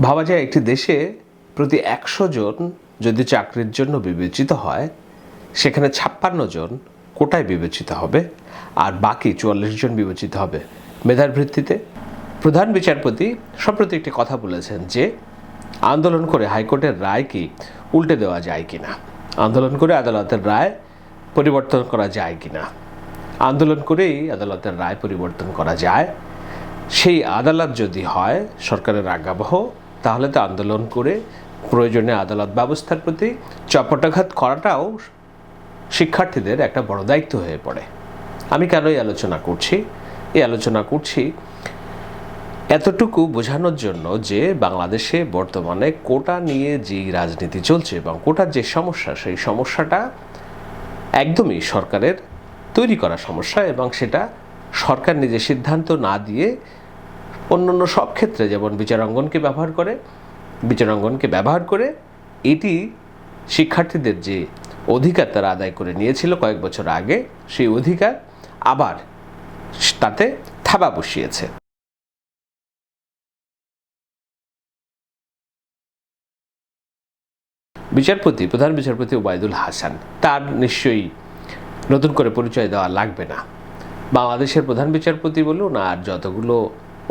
ভাবা যায় একটি দেশে প্রতি একশো জন যদি চাকরির জন্য বিবেচিত হয়, সেখানে ছাপ্পান্ন জন কোটায় বিবেচিত হবে আর বাকি চুয়াল্লিশ জন বিবেচিত হবে। মেধার ভিত্তিতে প্রধান বিচারপতি সম্প্রতি একটি কথা বলেছেন যে, আন্দোলন করে হাইকোর্টের রায় কি উল্টে দেওয়া যায় কিনা? আন্দোলন করে আদালতের রায় পরিবর্তন করা যায় কি না আন্দোলন করেই আদালতের রায় পরিবর্তন করা যায়। সেই আদালত যদি হয়, সরকারের আজ্ঞাবহ তাহলে তো আন্দোলন করে প্রয়োজনে আদালত ব্যবস্থার প্রতি চপটাঘাত করাটাও শিক্ষার্থীদের একটা বড় দায়িত্ব হয়ে পড়ে। আমি কেন এই আলোচনা করছি? এই আলোচনা করছি এতটুকু বোঝানোর জন্য যে বাংলাদেশে বর্তমানে কোটা নিয়ে যে রাজনীতি চলছে এবং কোটার যে সমস্যা, সেই সমস্যাটা একদমই সরকারের তৈরি করা সমস্যা এবং সেটা সরকার নিজে সিদ্ধান্ত না দিয়ে অন্যান্য সব ক্ষেত্রে, যেমন বিচারাঙ্গনকে ব্যবহার করে, বিচারাঙ্গনকে ব্যবহার করে, এটি শিক্ষার্থীদের যে অধিকার তারা আদায় করে নিয়েছিল কয়েক বছর আগে, সেই অধিকার আবার তাতে থাবা বসিয়েছে। বিচারপতি, প্রধান বিচারপতি ওবায়দুল হাসান, তার নিশ্চয়ই নতুন করে পরিচয় দেওয়া লাগবে না। বাংলাদেশের প্রধান বিচারপতি বলুন, আর যতগুলো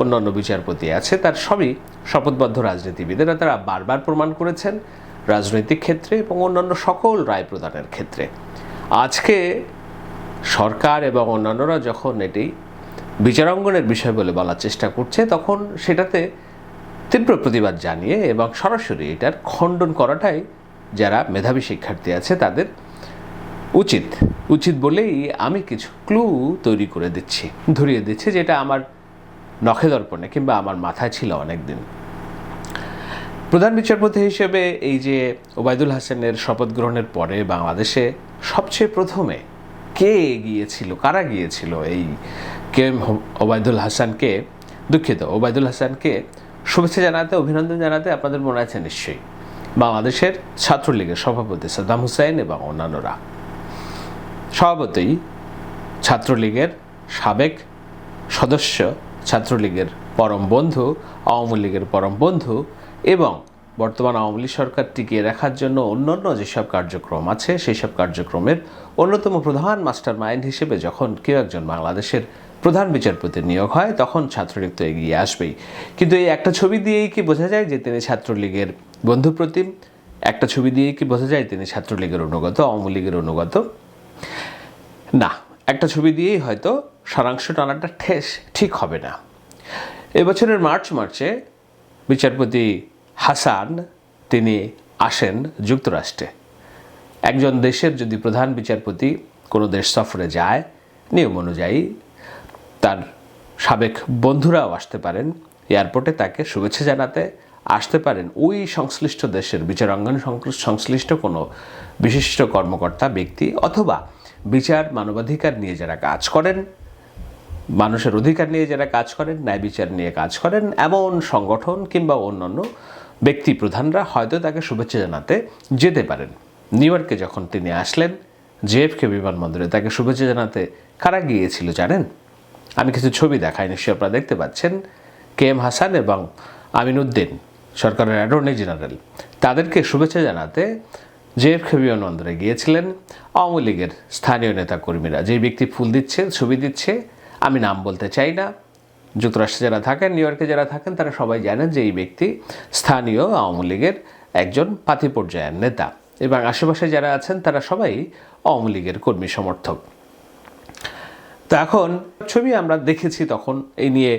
অন্যান্য বিচারপতি আছে, তার সবই শপথবদ্ধ রাজনীতিবিদেরা তারা বারবার প্রমাণ করেছেন রাজনৈতিক ক্ষেত্রে এবং অন্যান্য সকল রায় প্রদানের ক্ষেত্রে। আজকে সরকার এবং অন্যান্যরা যখন এটি বিচারাঙ্গনের বিষয় বলে বলার চেষ্টা করছে, তখন সেটাতে তীব্র প্রতিবাদ জানিয়ে এবং সরাসরি এটার খণ্ডন করাটাই যারা মেধাবী শিক্ষার্থী আছে, তাদের উচিত। উচিত বলেই আমি কিছু ক্লু তৈরি করে দিচ্ছি, ধরিয়ে দিচ্ছি যেটা আমার নখে দর্পণে কিংবা আমার মাথায় ছিল অনেকদিন। প্রধান বিচারপতি হিসেবে এই যে ওবায়দুল হাসানের শপথ গ্রহণের পরে বাংলাদেশে সবচেয়ে প্রথমে কে গিয়েছিল, কারা গিয়েছিল এই কে ওবায়দুল হাসানকে? দুঃখিত, ওবায়দুল হাসানকে শুভেচ্ছা জানাতে, অভিনন্দন জানাতে আপনাদের মনে আছে নিশ্চয়ই। বাংলাদেশের ছাত্রলীগের সভাপতি সাদ্দাম হুসাইন এবং অন্যান্যরা। স্বভাবতই ছাত্রলীগের সাবেক সদস্য ছাত্রলীগের পরম বন্ধু, আওয়ামী লীগের পরম বন্ধু এবং বর্তমান আওয়ামী লীগ সরকার টিকিয়ে রাখার জন্য অন্যান্য যেসব কার্যক্রম আছে সেই সব কার্যক্রমের অন্যতম প্রধান মাস্টার মাইন্ড হিসেবে যখন কেউ একজন বাংলাদেশের প্রধান বিচারপতি নিয়োগ হয়, তখন ছাত্রলীগ তো এগিয়ে আসবেই। কিন্তু এই একটা ছবি দিয়েই কি বোঝা যায় যে তিনি ছাত্রলীগের বন্ধুপ্রতিম? একটা ছবি দিয়েই কি বোঝা যায় তিনি ছাত্রলীগের অনুগত, আওয়ামী লীগের অনুগত? না, একটা ছবি দিয়েই হয়তো সারাংশ টানাটা ঠেস, ঠিক হবে না। এবছরের মার্চ মার্চে বিচারপতি হাসান, তিনি আসেন যুক্তরাষ্ট্রে। একজন দেশের যদি প্রধান বিচারপতি কোনো দেশ সফরে যায়, নিয়ম অনুযায়ী তার সাবেক বন্ধুরাও আসতে পারেন, এয়ারপোর্টে তাকে শুভেচ্ছা জানাতে আসতে পারেন। ওই সংশ্লিষ্ট দেশের বিচারাঙ্গন সংশ্লিষ্ট- সংশ্লিষ্ট কোনো বিশিষ্ট কর্মকর্তা, ব্যক্তি অথবা বিচার মানবাধিকার নিয়ে যারা কাজ করেন মানুষের অধিকার নিয়ে যারা কাজ করেন, ন্যায় বিচার নিয়ে কাজ করেন, এমন সংগঠন কিংবা অন্যান্য ব্যক্তি প্রধানরা হয়তো তাকে শুভেচ্ছা জানাতে যেতে পারেন। নিউ ইয়র্কে যখন তিনি আসলেন জেএফকে বিমানবন্দরে তাকে শুভেচ্ছা জানাতে কারা গিয়েছিল জানেন? আমি কিছু ছবি দেখাই নিশ্চয়ই আপনারা দেখতে পাচ্ছেন। কে এম হাসান এবং আমিনুদ্দিন সরকারের অ্যাটর্নি জেনারেল, তাদেরকে শুভেচ্ছা জানাতে জেএফকে বিমানবন্দরে গিয়েছিলেন। আওয়ামী লীগের স্থানীয় নেতাকর্মীরা যে ব্যক্তি ফুল দিচ্ছে ছবি দিচ্ছে আমি নাম বলতে চাই না। যুক্তরাষ্ট্রে যারা থাকেন, নিউ ইয়র্কে যারা থাকেন, তারা সবাই জানেন যে এই ব্যক্তি স্থানীয় আওয়ামী লীগের একজন পাতি পর্যায়ের নেতা। এবং আশেপাশে যারা আছেন, তারা সবাই আওয়ামী লীগের কর্মী সমর্থক। তো এখন ছবি আমরা দেখেছি তখন, এই নিয়ে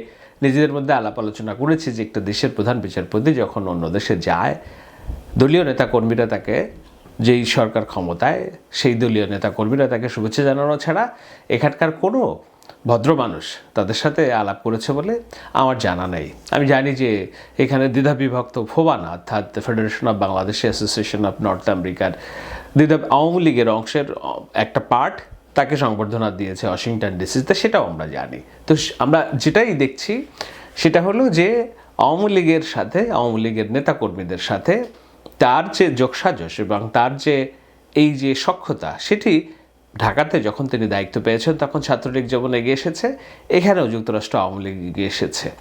নিজেদের মধ্যে আলাপ আলোচনা করেছি যে একটা দেশের প্রধান বিচারপতি যখন অন্য দেশে যায়, দলীয় নেতাকর্মীরা তাকে যেই সরকার ক্ষমতায়, সেই দলীয় নেতাকর্মীরা তাকে শুভেচ্ছা জানানো ছাড়া এখানকার কোনো ভদ্র মানুষ, তাদের সাথে আলাপ করেছে বলে আমার জানা নেই। আমি জানি যে এখানে দ্বিধা বিভক্ত ফোবানা অর্থাৎ federation of Bangladesh association of north আমেরিকার দ্বিধা, আওয়ামী লীগের অংশের একটা পার্ট তাকে সংবর্ধনা দিয়েছে ওয়াশিংটন ডিসিতে সেটাও আমরা জানি। তো আমরা যেটাই দেখছি, সেটা হলো যে আওয়ামী লীগের সাথে, আওয়ামী লীগের নেতাকর্মীদের সাথে তার যে যোগসাজশ এবং তার যে এই যে সক্ষতা, সেটি ঢাকাতে যখন তিনি দায়িত্ব পেয়েছেন, তখন ছাত্রলীগ যেমন এগিয়ে এসেছে, এখানেও যুক্তরাষ্ট্র আওয়ামী লীগ এগিয়ে এসেছে।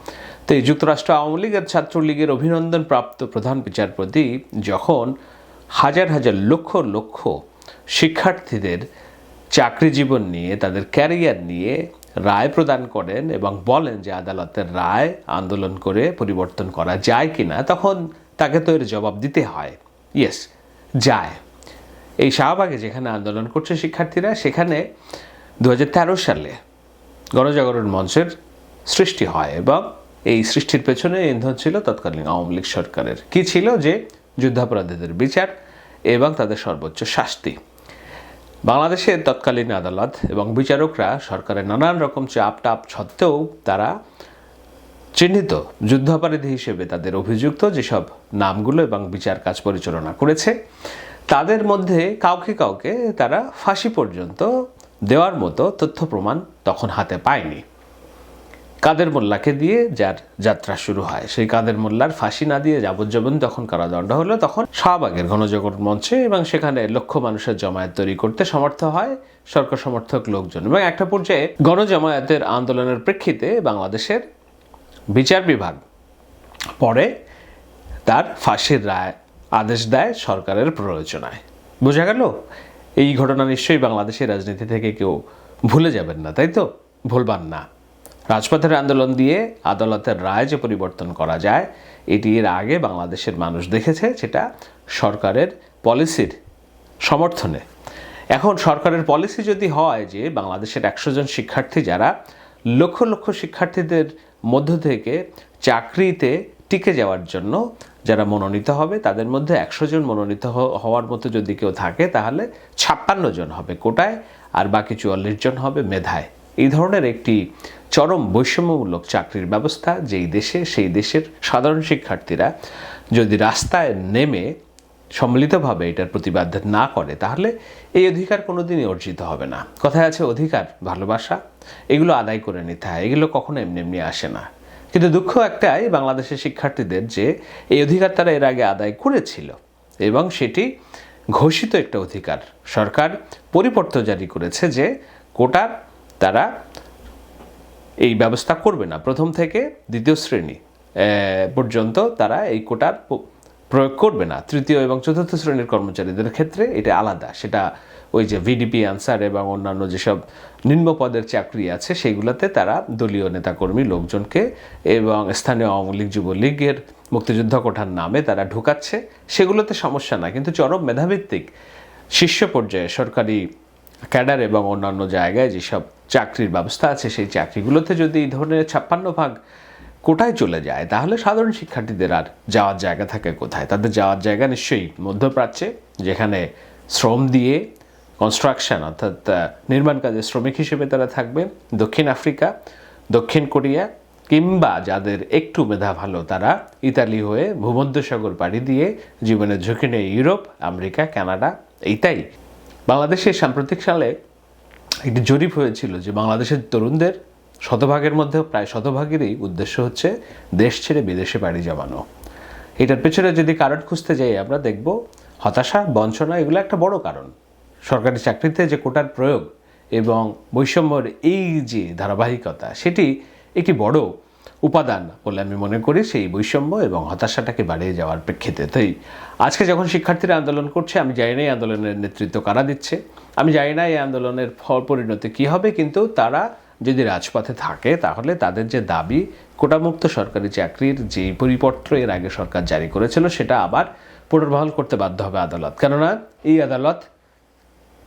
তো এই যুক্তরাষ্ট্র আওয়ামী লীগ আর ছাত্রলীগের অভিনন্দন প্রাপ্ত প্রধান বিচারপতি যখন হাজার হাজার লক্ষ লক্ষ শিক্ষার্থীদের চাকরি জীবন নিয়ে, তাদের ক্যারিয়ার নিয়ে রায় প্রদান করেন এবং বলেন যে আদালতের রায় আন্দোলন করে পরিবর্তন করা যায় কিনা, তখন তাকে তো এর জবাব দিতে হয়। ইয়েস যায়। এই শাহবাগে যেখানে আন্দোলন করছে শিক্ষার্থীরা, সেখানে দু হাজার তেরো সালে গণজাগরণ মঞ্চের সৃষ্টি হয় এবং এই সৃষ্টির পেছনে ইন্ধন ছিল তৎকালীন আওয়ামী লীগ সরকারের। কি ছিল? যে যুদ্ধাপরাধীদের বিচার এবং তাদের সর্বোচ্চ শাস্তি। বাংলাদেশের তৎকালীন আদালত এবং বিচারকরা সরকারের নানান রকম চাপ টাপ সত্ত্বেও তারা চিহ্নিত যুদ্ধাপরাধী হিসেবে তাদের অভিযুক্ত যেসব নামগুলো এবং বিচার কাজ পরিচালনা করেছে তাদের মধ্যে কাউকে কাউকে তারা ফাঁসি পর্যন্ত দেওয়ার মতো তথ্য প্রমাণ তখন হাতে পায়নি। কাদের মোল্লাকে দিয়ে যার যাত্রা শুরু হয়, সেই কাদের মোল্লার ফাঁসি না দিয়ে যাবজ্জীবন যখন কারাদণ্ড হলো, তখন শাহবাগের ঘনজগৎ মঞ্চে এবং সেখানে লক্ষ মানুষের জমায়েত তৈরি করতে সমর্থ হয় সরকার সমর্থক লোকজন। এবং একটা পর্যায়ে গণজমায়েতের আন্দোলনের প্রেক্ষিতে বাংলাদেশের বিচার বিভাগ পরে তার ফাঁসির রায় আদেশ দেয় সরকারের প্ররোচনায়। বোঝা গেল? এই ঘটনা নিশ্চয়ই বাংলাদেশের রাজনীতি থেকে কেউ ভুলে যাবেন না, তাই তো? ভুলবার না। রাজপথের আন্দোলন দিয়ে আদালতের রায় যে পরিবর্তন করা যায়, এটি এর আগে বাংলাদেশের মানুষ দেখেছে, সেটা সরকারের পলিসির সমর্থনে। এখন সরকারের পলিসি যদি হয় যে বাংলাদেশের একশো জন শিক্ষার্থী যারা লক্ষ লক্ষ শিক্ষার্থীদের মধ্য থেকে চাকরিতে টিকে যাওয়ার জন্য যারা মনোনীত হবে, তাদের মধ্যে একশো জন মনোনীত হওয়ার মতো যদি কেউ থাকে, তাহলে ছাপ্পান্ন জন হবে কোটায়, আর বাকি চুয়াল্লিশ জন হবে মেধায়। এই ধরনের একটি চরম বৈষম্যমূলক চাকরির ব্যবস্থা যেই দেশে, সেই দেশের সাধারণ শিক্ষার্থীরা যদি রাস্তায় নেমে সম্মিলিতভাবে এটার প্রতিবাদ না করে, তাহলে এই অধিকার কোনোদিনই অর্জিত হবে না। কথায় আছে অধিকার, ভালোবাসা, এগুলো আদায় করে নিতে হয়, এগুলো কখনো এমনি এমনি আসে না। কিন্তু দুঃখ একটাই বাংলাদেশের শিক্ষার্থীদের যে এই অধিকার তারা এর আগে আদায় করেছিল এবং সেটি ঘোষিত একটা অধিকার। সরকার পরিপত্র জারি করেছে যে কোটার তারা এই ব্যবস্থা করবে না। প্রথম থেকে দ্বিতীয় শ্রেণি পর্যন্ত তারা এই কোটার প্রয়োগ করবে না। তৃতীয় এবং চতুর্থ শ্রেণির কর্মচারীদের ক্ষেত্রে এটা আলাদা। সেটা ওই যে ভিডিপি আনসার এবং অন্যান্য যেসব নিম্ন পদের চাকরি আছে সেইগুলোতে তারা দলীয় নেতাকর্মী লোকজনকে এবং স্থানীয় আওয়ামী লীগ, যুবলীগের মুক্তিযুদ্ধ কোঠার নামে তারা ঢুকাচ্ছে। সেগুলোতে সমস্যা না কিন্তু চরম মেধাভিত্তিক শীর্ষ পর্যায়ে সরকারি ক্যাডার এবং অন্যান্য জায়গায় যেসব চাকরির ব্যবস্থা আছে, সেই চাকরিগুলোতে যদি এই ধরনের ছাপ্পান্ন ভাগ কোটায় চলে যায়, তাহলে সাধারণ শিক্ষার্থীদের আর যাওয়ার জায়গা থাকে কোথায়? তাদের যাওয়ার জায়গা নিশ্চয়ই মধ্যপ্রাচ্যে, যেখানে শ্রম দিয়ে কনস্ট্রাকশন অর্থাৎ নির্মাণ কাজে শ্রমিক হিসেবে তারা থাকবে। দক্ষিণ আফ্রিকা, দক্ষিণ কোরিয়া, কিংবা যাদের একটু মেধা ভালো, তারা ইতালি হয়ে ভূমধ্যসাগর পাড়ি দিয়ে জীবনের ঝুঁকি নিয়ে ইউরোপ, আমেরিকা, কানাডা, এইটাই। বাংলাদেশে সাম্প্রতিক সালে একটি জরিপ হয়েছিল যে বাংলাদেশের তরুণদের শতভাগের মধ্যে প্রায় শতভাগেরই উদ্দেশ্য হচ্ছে দেশ ছেড়ে বিদেশে বাড়ি জমানো এটার পেছনে যদি কারণ খুঁজতে যাই, আমরা দেখব হতাশা, বঞ্চনা এগুলো একটা বড় কারণ। সরকারি চাকরিতে যে কোটার প্রয়োগ এবং বৈষম্যর এই যে ধারাবাহিকতা, সেটি একটি বড় উপাদান বলে আমি মনে করি সেই বৈষম্য এবং হতাশাটাকে বাড়িয়ে যাওয়ার প্রেক্ষিতে। তাই আজকে যখন শিক্ষার্থীরা আন্দোলন করছে, আমি জানি না এই আন্দোলনের নেতৃত্ব কারা দিচ্ছে। আমি জানি না এই আন্দোলনের ফল পরিণতি কী হবে, কিন্তু তারা যদি রাজপথে থাকে, তাহলে তাদের যে দাবি, কোটামুক্ত সরকারি চাকরির যে পরিপত্র এর আগে সরকার জারি করেছিল, সেটা আবার পুনর্বহাল করতে বাধ্য হবে আদালত। কেননা, এই আদালত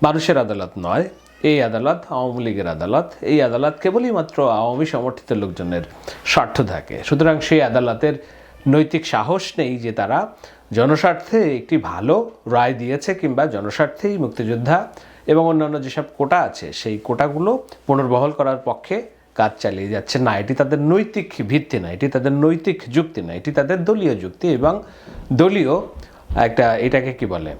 মানুষের আদালত নয়, এই আদালত আওয়ামী লীগের আদালত, এই আদালত কেবলই মাত্র আওয়ামী সমর্থিত লোকজনের স্বার্থ থাকে। সুতরাং সেই আদালতের নৈতিক সাহস নেই যে তারা জনস্বার্থে একটি ভালো রায় দিয়েছে কিংবা জনস্বার্থেই মুক্তিযোদ্ধা এবং অন্যান্য যেসব কোটা আছে, সেই কোটাগুলো পুনর্বহল করার পক্ষে কাজ চালিয়ে যাচ্ছে না। এটি তাদের নৈতিক ভিত্তি না, এটি তাদের নৈতিক যুক্তি না, এটি তাদের দলীয় যুক্তি এবং দলীয় একটা এটাকে কি বলে,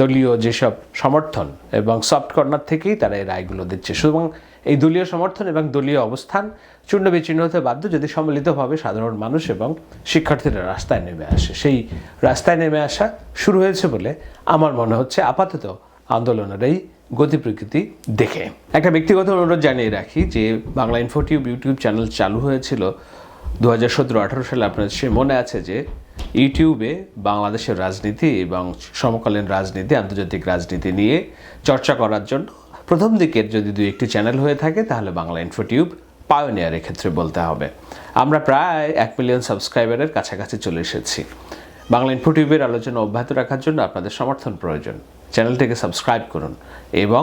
দলীয় যেসব সমর্থন এবং সফট কর্নার থেকেই তারা এই রায়গুলো দিচ্ছে। সুতরাং এই দলীয় সমর্থন এবং দলীয় অবস্থান চূর্ণ বিচ্ছিন্ন হতে বাধ্য যদি সম্মিলিতভাবে সাধারণ মানুষ এবং শিক্ষার্থীরা রাস্তায় নেমে আসে। সেই রাস্তায় নেমে আসা শুরু হয়েছে বলে আমার মনে হচ্ছে আপাতত আন্দোলনের এই গতি প্রকৃতি দেখে। একটা ব্যক্তিগত অনুরোধ জানিয়ে রাখি যে বাংলা ইনফোটিউব ইউটিউব চ্যানেল চালু হয়েছিল দু হাজার সতেরো আঠারো সালে। আপনার সে মনে আছে যে ইউটিউবে বাংলাদেশের রাজনীতি এবং সমকালীন রাজনীতি, আন্তর্জাতিক রাজনীতি নিয়ে চর্চা করার জন্য প্রথম দিকের যদি দুই একটি চ্যানেল হয়ে থাকে, তাহলে বাংলা ইনফোটিউব পায়োনিয়ারের ক্ষেত্রে বলতে হবে। আমরা প্রায় এক মিলিয়ন সাবস্ক্রাইবারের কাছাকাছি চলে এসেছি। বাংলা ইনফোটিউবের আলোচনা অব্যাহত রাখার জন্য আপনাদের সমর্থন প্রয়োজন। চ্যানেলটিকে সাবস্ক্রাইব করুন এবং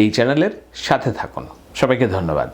এই চ্যানেলের সাথে থাকুন। সবাইকে ধন্যবাদ।